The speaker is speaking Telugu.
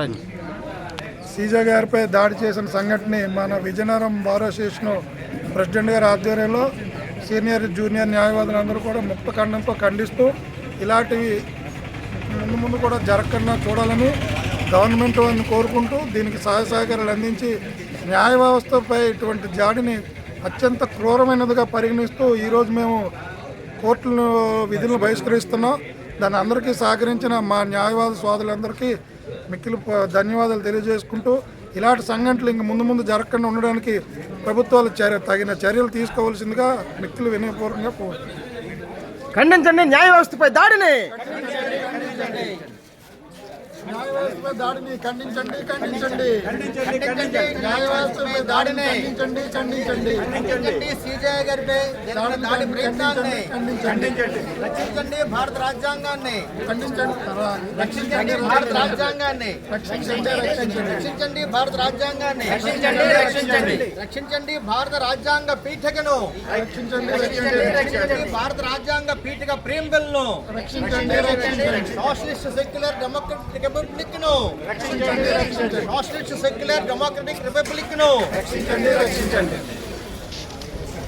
రండి. సీజా గారిపై దాడి చేసిన సంఘటనని మన విజయనగరం బార్ అసోసియేషన్ ప్రెసిడెంట్ గారి ఆధ్వర్యంలో సీనియర్ జూనియర్ న్యాయవాదులందరూ కూడా ముక్త ఖండంతో ఖండిస్తూ ఇలాంటివి ముందు ముందు కూడా జరగకుండా చూడాలని గవర్నమెంట్ వారిని కోరుకుంటూ దీనికి సహాయ సహకారాలు అందించి న్యాయ వ్యవస్థపై ఇటువంటి జాడిని అత్యంత క్రూరమైనదిగా పరిగణిస్తూ ఈరోజు మేము కోర్టులను విధులను బహిష్కరిస్తున్నాం. దాన్ని అందరికీ సహకరించిన మా న్యాయవాద సోదరులందరికీ మిక్కిలి ధన్యవాదాలు తెలియజేసుకుంటూ ఇలాంటి సంఘటనలు ఇంక ముందు ముందు జరగకుండా ఉండడానికి ప్రభుత్వాలు చర్య తగిన చర్యలు తీసుకోవాల్సిందిగా మిక్కిలు వినయపూర్వకంగా కోరుతున్నాం. ఖండించండి న్యాయ వ్యవస్థపై దాడిని! దాడిని ఖండించండి ఖండించండి. దాడిని ఖండించండి ఖండించండి. ఖండించండి. సీజేఐ గారిపై జరిగిన దాడి ప్రయత్నాన్ని ఖండించండి. రక్షించండి భారత రాజ్యాంగాన్ని. ఖండించండి రక్షించండి భారత రాజ్యాంగాన్ని. రక్షించండి రక్షించండి రక్షించండి. భారత రాజ్యాంగాన్ని. రక్షించండి రక్షించండి. రక్షించండి భారత రాజ్యాంగ పీఠికను. రక్షించండి రక్షించండి భారత రాజ్యాంగ పీఠిక ప్రేమ్ బిల్ను రక్షించండి రక్షించండి. సోషలిస్ట్ సెక్యులర్ డెమోక్రటిక్ రిపబ్లిక్ ను రక్షించండి. రక్షించండి సోషలిస్ట్ సెక్యులర్ డెమోక్రటిక్ రిపబ్లిక్ను రక్షించండి రక్షించండి.